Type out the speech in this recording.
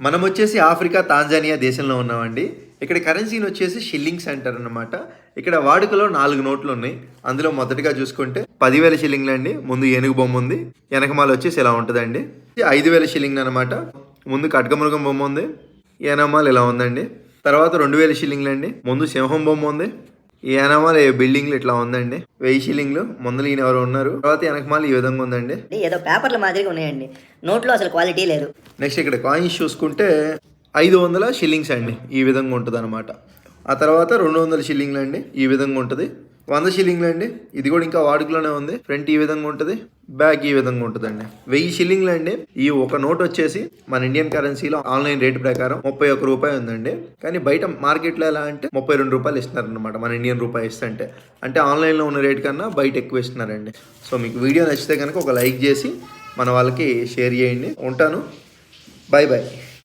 మనం వచ్చేసి Africa Tanzania దేశంలో ఉన్నామండి. ఇక్కడ కరెన్సీని వచ్చేసి షిల్లింగ్స్ అంటారు అనమాట ఇక్కడ వాడుకలో నాలుగు నోట్లు ఉన్నాయి. అందులో మొదటిగా చూసుకుంటే పదివేల షిల్లింగ్లు అండి ముందు ఏనుగు బొమ్మ ఉంది. వెనకమాల వచ్చేసి ఇలా ఉంటుందండి. ఇది ఐదు వేల షిల్లింగ్ అనమాట ముందు కట్కమృగం బొమ్మ ఉంది. ఏనమాల ఇలా ఉందండి. తర్వాత రెండు వేల షిల్లింగ్లు అండి ముందు సింహం బొమ్మ ఉంది. ఈ వెనమాల బిల్డింగ్లు ఇట్లా ఉందండి. వెయ్యి షిల్లింగ్లు ముందర ఈయన ఎవరు ఉన్నారు. తర్వాత వెనకమాల ఈ విధంగా ఉందండి. ఏదో పేపర్ల మాదిరిగా ఉన్నాయండి. నోట్లో అసలు క్వాలిటీ లేదు. నెక్స్ట్ ఇక్కడ కాయిన్స్ చూసుకుంటే ఐదు వందల షిల్లింగ్స్ అండి. ఈ విధంగా ఉంటుంది అనమాట ఆ తర్వాత రెండు వందల షిల్లింగ్లు అండి. ఈ విధంగా ఉంటుంది. వంద షిల్లింగ్లు అండి. ఇది కూడా ఇంకా వాడుకలోనే ఉంది. ఫ్రంట్ ఈ విధంగా ఉంటుంది బ్యాక్ ఈ విధంగా ఉంటుందండి. వెయ్యి షిల్లింగ్లు అండి. ఈ ఒక నోట్ వచ్చేసి మన ఇండియన్ కరెన్సీలో ఆన్లైన్ రేట్ ప్రకారం ముప్పై ఒక్క రూపాయి ఉందండి. కానీ బయట మార్కెట్లో ఎలా అంటే ముప్పై రెండు రూపాయలు ఇస్తున్నారు అనమాట మన ఇండియన్ రూపాయి ఇస్తుంటే అంటే. ఆన్లైన్లో ఉన్న రేట్ కన్నా బయట ఎక్కువ ఇస్తున్నారండి. సో మీకు వీడియో నచ్చితే కనుక ఒక లైక్ చేసి మన వాళ్ళకి షేర్ చేయండి. ఉంటాను. Bye bye